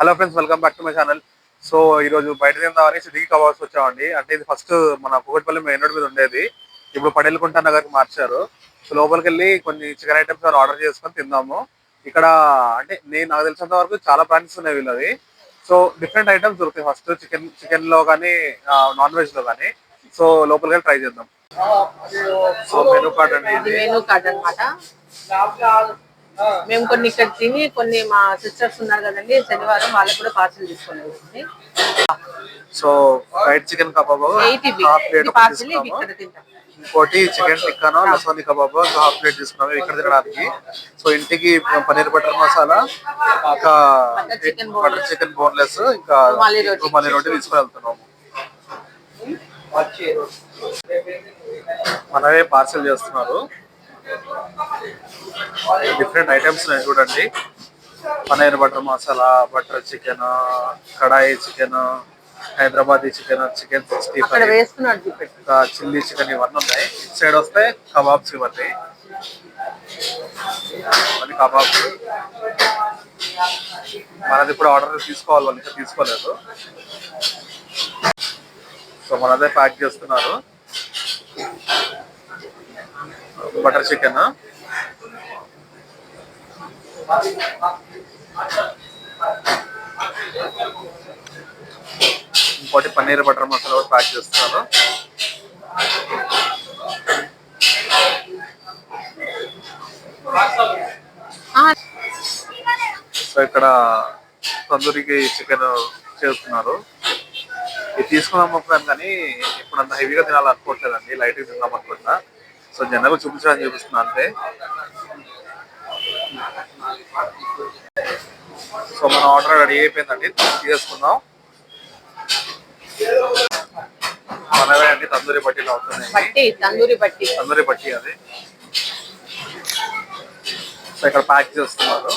Hello friends welcome back to my channel. So ఈ రోజు బయట తిందామని సిటీకి కవర్స్ వచ్చామండి. అంటే ఇది ఫస్ట్ మన కుకట్పల్లి మెయిన్ రోడ్ మీద ఉండేది. ఇప్పుడు పడేలుకుంటా నగర్కి మార్చారు. సో లోపలికి వెళ్ళి కొన్ని చికెన్ ఐటమ్స్ ఆర్డర్ చేసుకొని తిందాము. ఇక్కడ అంటే నేను నాకు తెలిసినంత వరకు చాలా బ్రాంచెస్ ఉన్నాయి వీళ్ళవి. సో డిఫరెంట్ ఐటమ్స్ దొరుకుతాయి. ఫస్ట్ చికెన్ చికెన్లో కానీ నాన్ వెజ్లో కానీ. సో లోపలికి వెళ్ళి ట్రై చేద్దాం. సో మెనూ కార్డ్ అండి మెనూ కార్డ్ అన్నమాట. మేము కొన్ని ఇక్కడ తిని కొన్ని మా సిస్టర్స్ ఉన్నారు కదండి శనివారం వాళ్ళకి కూడా పార్సల్ తీసుకొని వచ్చింది. So fried chicken kebab half plate parcel ఇక్కడ తింటాం. ఇంకోటి చికెన్ టిక్కాను లసోని కబాబ్ హాఫ్ ప్లేట్ తీసుకున్నాము ఇక్కడ తినడానికి. సో ఇంటికి పన్నీర్ బటర్ మసాలా ఇంకా బటర్ చికెన్ బోన్లెస్ ఇంకా. రుమాలి రోటి తీసుకుని వెళ్తున్నాము. మనమే పార్సల్ చేస్తున్నారు. డిఫరెంట్ ఐటమ్స్ ఉన్నాయి చూడండి. Paneer butter masala butter chicken kadai chicken Hyderabadi chicken chicken sixty five. ఇంకా చిల్లీ చికెన్ ఇవన్నీ ఉన్నాయి. ఇటు సైడ్ వస్తే కబాబ్స్ ఇవన్నీ. ఇవన్నీ కబాబ్స్. మనది ఇప్పుడు ఆర్డర్ తీసుకోవాలి వాళ్ళు ఇంకా తీసుకోలేదు. సో మనదే ప్యాక్ చేస్తున్నారు. Butter chicken? ఇంకోటి పన్నీర్ బటర్ మసాలా కూడా ప్యాక్ చేస్తున్నారు సో ఇక్కడ తందూరికి చికెన్ చేస్తున్నారు. ఇది తీసుకుందాం అనుకున్నాను కానీ ఇప్పుడు అంత హెవీగా తినాలనుకోవట్లేదండి. లైట్గా తిందాం అనుకుంటున్నా. సో జనరల్ చూపించడానికి చూపిస్తున్నా అంతే సో మన ఆర్డర్ రెడీ అయిపోయిందండి తీసేసుకుందాం. మనవే అండి తందూరి పట్టీలు అవుతున్నాయి బట్టి తందూరి బట్టి తందూరి పట్టి అది. సో ఇక్కడ ప్యాక్ చేస్తున్నారు.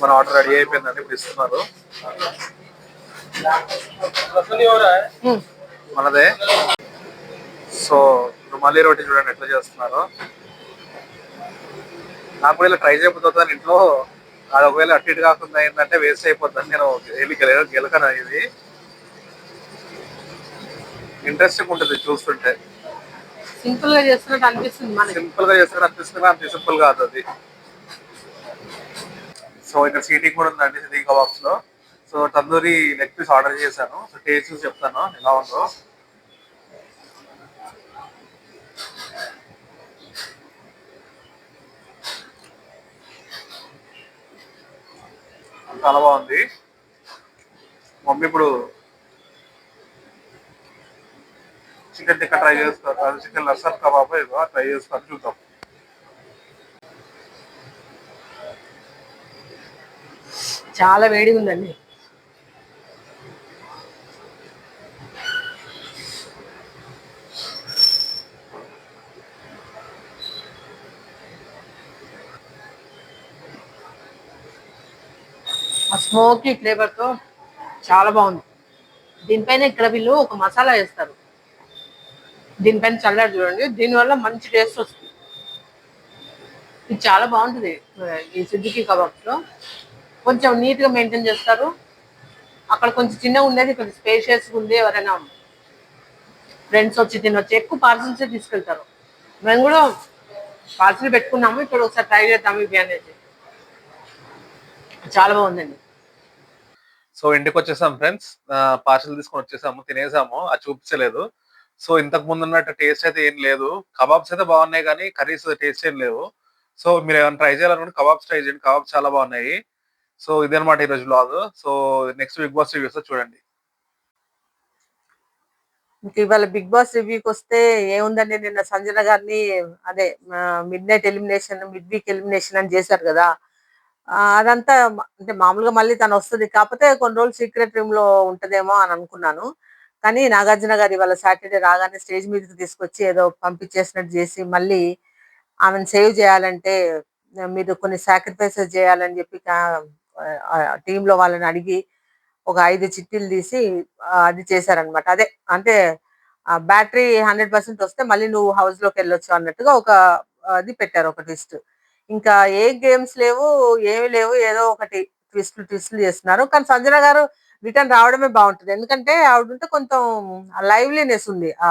మన ఆర్డర్ రెడీ అయిపోయిందండి ఇప్పుడు ఇస్తున్నారు. మనదే. సో రుమాలి రోటీ చూడండి ఎట్లా చేస్తున్నారు. నాకు ఒకవేళ ట్రై చేయకపోతే ఇంట్లో అది ఒకవేళ అటు ఇటు కాకుండా ఏంటంటే వేస్ట్ అయిపోద్దని నేను వెళ్ళి గెల గెలకను ఇది ఇంట్రెస్టింగ్ ఉంటుంది చూస్తుంటే. సింపుల్గా చేస్తున్నట్టు అనిపిస్తుంది మనకి. సింపుల్గా చేస్తాడు అనిపిస్తుంది అంత సింపుల్ కాదు అది. సో ఇక్కడ సీటింగ్ కూడా ఉందండి city కబాబ్స్లో. So tandoori leg piece order చేశాను. సో టేస్ట్ చూసి చెప్తాను ఎలా ఉందో. చాలా బాగుంది. మమ్మీ ఇప్పుడు చికెన్ టిక్క ట్రై చేస్తారు చికెన్ లసర్ కబాబ్ ఏదో ట్రై చేస్తారు చూద్దాం. చాలా వేడిగా ఉందండి స్మోకీ ఫ్లేవర్తో చాలా బాగుంది. దీనిపైన ఇక్కడ వీళ్ళు ఒక మసాలా వేస్తారు. దీనిపైన చల్లారు చూడండి. దీనివల్ల మంచి టేస్ట్ వస్తుంది. ఇది చాలా బాగుంటుంది ఈ సిద్దికి కబాబ్స్లో కొంచెం నీట్గా మెయింటైన్ చేస్తారు. అక్కడ కొంచెం చిన్నగా ఉండేది కొంచెం స్పేషియస్గా ఉంది ఎవరైనా ఫ్రెండ్స్ వచ్చి తినొచ్చు. ఎక్కువ పార్సల్సే తీసుకెళ్తారు. మేము కూడా పార్సల్ పెట్టుకున్నాము. ఇప్పుడు ఒకసారి ట్రై చేద్దాము ఇవి అనేది చాలా బాగుందండి. సో ఇంటికి వచ్చేసాం ఫ్రెండ్స్. పార్సల్ తీసుకొని వచ్చేసాము తినేసాము అది చూపించలేదు. సో ఇంతకు ముందు ఉన్నట్టు టేస్ట్ అయితే ఏం లేదు. కబాబ్స్ అయితే బాగున్నాయి కానీ కర్రీస్ టేస్ట్ ఏం లేవు. సో మీరు ఏమైనా ట్రై చేయాలనుకుంటే కబాబ్స్ ట్రై చేయండి. కబాబ్స్ చాలా బాగున్నాయి. సో ఇదనమాట ఈరోజు blog so next Bigg Boss reviews చూడండి. ఇవాళ బిగ్ బాస్ రివ్యూకి వస్తే ఏముందండి? నిన్న సంజన గారిని అదే midnight elimination mid week elimination అని చేశారు కదా. అదంతా అంటే మామూలుగా మళ్ళీ తను వస్తుంది. కాకపోతే కొన్ని రోజులు సీక్రెట్ రూమ్లో ఉంటదేమో అని అనుకున్నాను. కానీ నాగార్జున గారు ఇవాళ సాటర్డే రాగానే స్టేజ్ మీదకి తీసుకొచ్చి ఏదో పంపించేసినట్టు చేసి మళ్ళీ ఆమెను సేవ్ చేయాలంటే మీరు కొన్ని సాక్రిఫైసెస్ చేయాలని చెప్పి టీంలో వాళ్ళని అడిగి ఒక ఐదు చిట్టీలు తీసి అది చేశారనమాట అదే అంటే బ్యాటరీ హండ్రెడ్ పర్సెంట్ వస్తే మళ్ళీ నువ్వు హౌస్లోకి వెళ్ళొచ్చు అన్నట్టుగా ఒక అది పెట్టారు ఒక ట్విస్ట్. ఇంకా ఏ గేమ్స్ లేవు ఏమి లేవు ఏదో ఒకటి ట్విస్ట్లు ట్విస్ట్లు చేస్తున్నారు. కానీ సంజన గారు రిటర్న్ రావడమే బాగుంటుంది. ఎందుకంటే ఆవిడ ఉంటే కొంచెం లైవ్లీనెస్ ఉంది ఆ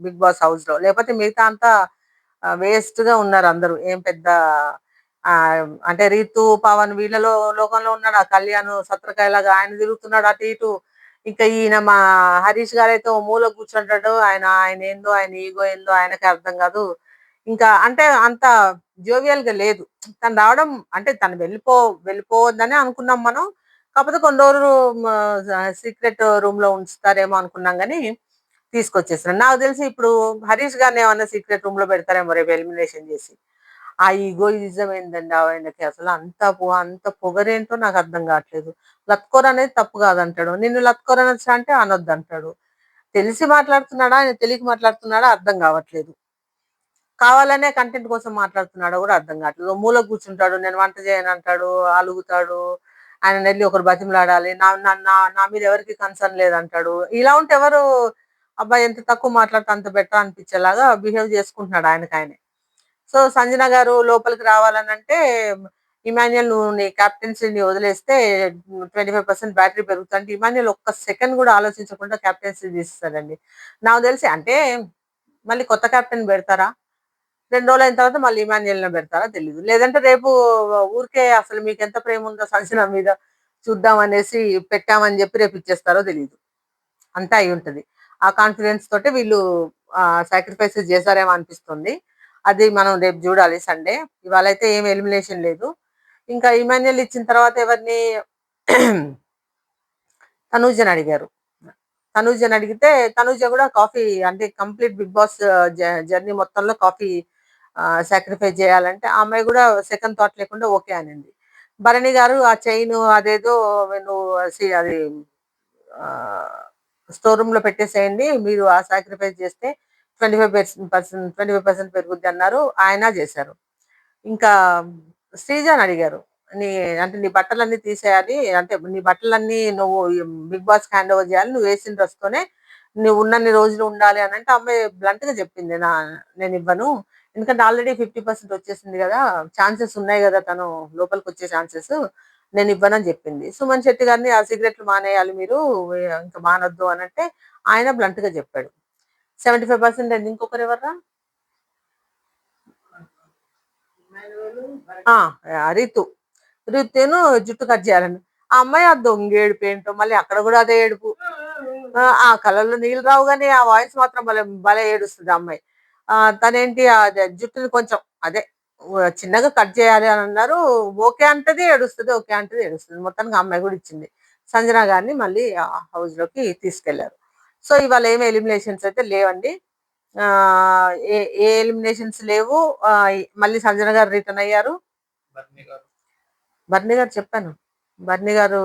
బిగ్ బాస్ హౌస్లో లేకపోతే మిగతా అంతా వేస్ట్గా ఉన్నారు అందరూ. ఏం పెద్ద ఆ అంటే రీతు పవన్ వీళ్ళలో లోకంలో ఉన్నాడు. ఆ కళ్యాణ్ సత్రకాయలాగా ఆయన తిరుగుతున్నాడు అటు ఇటు. ఇంకా ఈయన మా హరీష్ గారు అయితే ఓ మూల కూర్చుంటాడు. ఆయన ఆయన ఏందో ఆయన ఈగో ఏందో ఆయనకి అర్థం కాదు. ఇంకా అంటే అంత జోవియల్గా లేదు. తను రావడం అంటే తను వెళ్ళిపో వెళ్ళిపోవద్దని అనుకున్నాం మనం. కాకపోతే కొన్ని రోజులు సీక్రెట్ రూమ్లో ఉంచుతారేమో అనుకున్నాం కానీ తీసుకొచ్చేసిన నాకు తెలిసి ఇప్పుడు హరీష్ గారిని ఏమన్నా సీక్రెట్ రూమ్లో పెడతారేమో రేపు ఎలిమినేషన్ చేసి. ఆ ఈగోయిజం ఏందండి ఆయనకి అసలు అంత అంత పొగరేంటో నాకు అర్థం కావట్లేదు. లత్కోర్ అనేది తప్పు కాదంటాడు. నిన్ను లత్కోర్ అనొచ్చా అంటే అనొద్దు అంటాడు తెలిసి మాట్లాడుతున్నాడా? ఆయన తెలియక మాట్లాడుతున్నాడా? అర్థం కావట్లేదు. కావాలనే కంటెంట్ కోసం మాట్లాడుతున్నాడో కూడా అర్థం కావట్లేదు. మూల కూర్చుంటాడు నేను వంట చేయను అంటాడు అలుగుతాడు ఆయన వెళ్ళి ఒకరు బతిమలాడాలి నా నా నా- మీద ఎవరికి కన్సర్న్ లేదంటాడు. ఇలా ఉంటే ఎవరు అబ్బాయి ఎంత తక్కువ మాట్లాడితే అంత బెటర్ అనిపించేలాగా బిహేవ్ చేసుకుంటున్నాడు ఆయనకి ఆయనే. సో సంజన గారు లోపలికి రావాలని అంటే ఇమాన్యుయల్ నువ్వు నీ క్యాప్టెన్సీని వదిలేస్తే ట్వంటీ ఫైవ్ పర్సెంట్ బ్యాటరీ పెరుగుతుంది ఇమాన్యుయల్ ఒక్క సెకండ్ కూడా ఆలోచించకుండా క్యాప్టెన్సీ తీస్తాడండి నాకు తెలిసి అంటే మళ్ళీ కొత్త కెప్టెన్ పెడతారా? రెండు రోజులు అయిన తర్వాత మళ్ళీ ఇమాన్యుయల్ పెడతారా తెలియదు లేదంటే రేపు ఊరికే అసలు మీకు ఎంత ప్రేమ ఉందో సంచన మీద చూద్దాం అనేసి పెట్టామని చెప్పి రేపు ఇచ్చేస్తారో తెలియదు అంతా అయి ఉంటది. ఆ కాన్ఫిడెన్స్ తోటి వీళ్ళు సాక్రిఫైసెస్ చేశారేమో అనిపిస్తుంది. అది మనం రేపు చూడాలి సండే ఇవాళ అయితే ఏం ఎలిమినేషన్ లేదు. ఇంకా ఇమాన్యుయల్ ఇచ్చిన తర్వాత ఎవరిని తనూజని అడిగారు. తనూజని అడిగితే తనూజ కూడా కాఫీ అంటే కంప్లీట్ బిగ్ బాస్ జర్నీ మొత్తంలో కాఫీ సాక్రిఫైస్ చేయాలంటే ఆ అమ్మాయి కూడా సెకండ్ థాట్ లేకుండా ఓకే అనింది. భరణి గారు ఆ చైన్ అదేదో నువ్వు అది స్టోర్ రూమ్లో పెట్టేసేయండి మీరు ఆ సాక్రిఫైస్ చేస్తే twenty five percent twenty five percent పెరుగుద్ది అన్నారు ఆయన చేశారు. ఇంకా శ్రీజాన్ అడిగారు నీ అంటే నీ బట్టలన్నీ తీసేయాలి అంటే నీ బట్టలన్నీ నువ్వు బిగ్ బాస్ హ్యాండ్ ఓవర్ చేయాలి నువ్వు వేసిన డ్రెస్తోనే నువ్వు ఉన్నన్ని రోజులు ఉండాలి అని అంటే అమ్మాయి బ్లంట్గా చెప్పింది నా నేను ఇవ్వను ఎందుకంటే ఆల్రెడీ ఫిఫ్టీ పర్సెంట్ వచ్చేసింది కదా ఛాన్సెస్ ఉన్నాయి కదా తను లోపలికి వచ్చే ఛాన్సెస్ నేను ఇవ్వనని చెప్పింది. సుమన్ శెట్టి గారిని ఆ సిగరెట్లు మానేయాలి మీరు ఇంకా మానొద్దు అని అంటే ఆయన బ్లంట్గా చెప్పాడు. సెవెంటీ ఫైవ్ పర్సెంట్ అండి ఇంకొకరు ఎవర్రా? రితు. రితును జుట్టు కట్ చేయాలని ఆ అమ్మాయి ఆ దొంగ ఏడుపు ఏంటో మళ్ళీ అక్కడ కూడా అదే ఏడుపు. ఆ, కళ్ళల్లో నీళ్ళు రావు కానీ ఆ వాయిస్ మాత్రం భలే భలే ఏడుస్తుంది అమ్మాయి. తనేంటి ఆ అదే జుట్టుని కొంచెం అదే చిన్నగా కట్ చేయాలి అని అన్నారు. ఓకే అంటది ఏడుస్తుంది ఓకే అంటది ఏడుస్తుంది. మొత్తానికి అమ్మాయి కూడా ఇచ్చింది. సంజన గారిని మళ్ళీ హౌస్లోకి తీసుకెళ్ళారు. సో ఇవాళ ఏమి ఎలిమినేషన్స్ అయితే లేవండి. ఆ ఏ ఏ ఎలిమినేషన్స్ లేవు. మళ్ళీ సంజన గారు రిటర్న్ అయ్యారు. బర్ని గారు. చెప్పాను. బర్ని గారు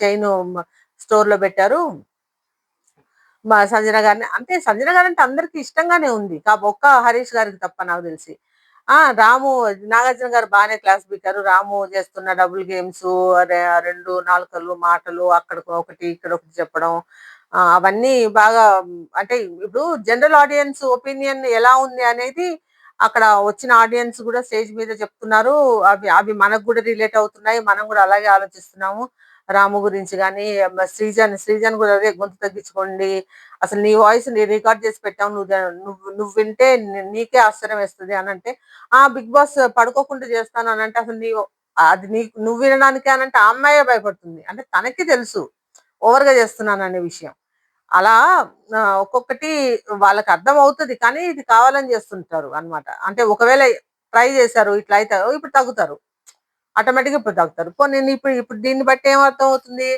చైన్ స్టోర్లో పెట్టారు. మా సంజన గారిని అంటే సంజన గారు అంటే అందరికి ఇష్టంగానే ఉంది. కా ఒక్క హరీష్ గారికి తప్ప నాకు తెలిసి. ఆ రాము నాగార్జున గారు బాగానే క్లాస్ పీకారు రాము చేస్తున్న డబుల్ గేమ్స్ రెండు నాలుకలు మాటలు అక్కడ ఒకటి ఇక్కడ ఒకటి చెప్పడం అవన్నీ బాగా అంటే ఇప్పుడు జనరల్ ఆడియన్స్ ఒపీనియన్ ఎలా ఉంది అనేది అక్కడ వచ్చిన ఆడియన్స్ కూడా స్టేజ్ మీద చెప్తున్నారు. అవి అవి మనకు కూడా రిలేట్ అవుతున్నాయి. మనం కూడా అలాగే ఆలోచిస్తున్నాము. రాము గురించి కానీ శ్రీజన్ శ్రీజన్ కూడా అదే గొంతు తగ్గించుకోండి. అసలు నీ వాయిస్ నీ రికార్డ్ చేసి పెట్టావు నువ్వు నువ్వు నువ్వు వింటే నీకే ఆశ్చర్యం వేస్తుంది అని అంటే ఆ బిగ్ బాస్ పడుకోకుండా చేస్తాను అని అంటే అసలు నీ అది నీ నువ్వు వినడానికి అని అంటే ఆ అమ్మాయే భయపడుతుంది. అంటే తనకి తెలుసు ఓవర్గా చేస్తున్నాను అనే విషయం. అలా ఒక్కొక్కటి వాళ్ళకి అర్థం అవుతుంది కానీ ఇది కావాలని చేస్తుంటారు అన్నమాట. అంటే ఒకవేళ ట్రై చేశారు ఇట్లా అయితే ఇప్పుడు తగ్గుతారు. ఆటోమేటిక్ ఇప్పుడు తగ్గుతారు పోనీ నేను ఇప్పుడు ఇప్పుడు దీన్ని బట్టి ఏమర్థం అవుతుంది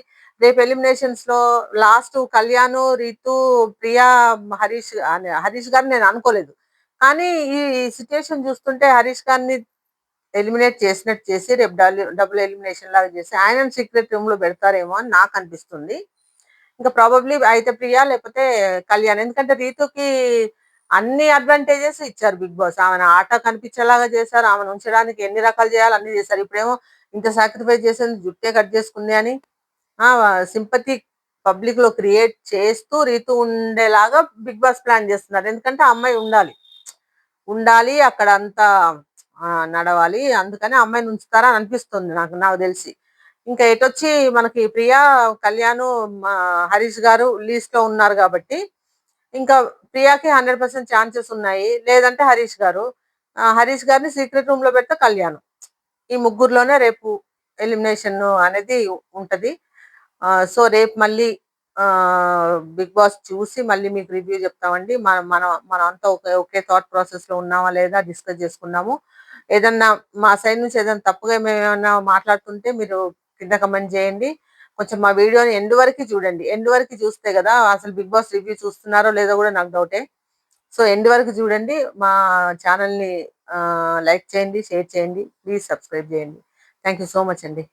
రేపు ఎలిమినేషన్స్లో లాస్ట్ కళ్యాణ్ రీతు ప్రియా హరీష్ అనే హరీష్ గారిని నేను అనుకోలేదు. కానీ ఈ సిచ్యుయేషన్ చూస్తుంటే హరీష్ గారిని ఎలిమినేట్ చేసినట్టు చేసి రేపు డబ్ల్యూ డబుల్ ఎలిమినేషన్ లాగా చేసి ఆయన సీక్రెట్ రూమ్లో పెడతారేమో అని నాకు అనిపిస్తుంది. ఇంకా ప్రాబబ్లీ అయితే ప్రియా లేకపోతే కళ్యాణ్. ఎందుకంటే రీతుకి అన్ని అడ్వాంటేజెస్ ఇచ్చారు బిగ్ బాస్. ఆమెను ఆట కనిపించేలాగా చేశారు. ఆమెను ఉంచడానికి ఎన్ని రకాలు చేయాలి అన్ని చేశారు. ఇప్పుడేమో ఇంత సాక్రిఫైస్ చేసింది జుట్టే కట్ చేసుకుంది అని ఆ సింపతి పబ్లిక్లో క్రియేట్ చేస్తూ రీతు ఉండేలాగా బిగ్ బాస్ ప్లాన్ చేస్తున్నారు. ఎందుకంటే ఆ అమ్మాయి ఉండాలి. ఉండాలి అక్కడ అంతా నడవాలి. అందుకని అమ్మాయిని ఉంచుతారా అని అనిపిస్తుంది నాకు నాకు తెలిసి. ఇంకా ఎటొచ్చి మనకి ప్రియా కళ్యాణ్ మా హరీష్ గారు లీస్ట్లో ఉన్నారు కాబట్టి ఇంకా ప్రియాకి హండ్రెడ్ పర్సెంట్ ఛాన్సెస్ ఉన్నాయి. లేదంటే హరీష్ గారు. హరీష్ గారిని సీక్రెట్ రూమ్లో పెడితే కళ్యాణం. ఈ ముగ్గురులోనే రేపు ఎలిమినేషన్ అనేది ఉంటది. సో రేపు మళ్ళీ బిగ్ బాస్ చూసి మళ్ళీ మీకు రివ్యూ చెప్తామండి. మన మన మనం అంతా ఒకే ఒకే థాట్ ప్రాసెస్లో ఉన్నామా లేదా డిస్కస్ చేసుకున్నాము. ఏదన్నా మా సైడ్ నుంచి ఏదైనా తప్పుగా మేము ఏమైనా మాట్లాడుతుంటే మీరు కింద కమెంట్ చేయండి. కొంచెం మా వీడియోని ఎండ్ వరకు చూడండి. ఎండ్ వరకు చూస్తే కదా అసలు బిగ్ బాస్ రివ్యూ చూస్తున్నారో లేదో కూడా నాకు డౌటే. సో ఎండ్ వరకు చూడండి. మా ఛానల్ని లైక్ చేయండి షేర్ చేయండి. ప్లీజ్ సబ్స్క్రైబ్ చేయండి. థ్యాంక్ యూ సో మచ్ అండి.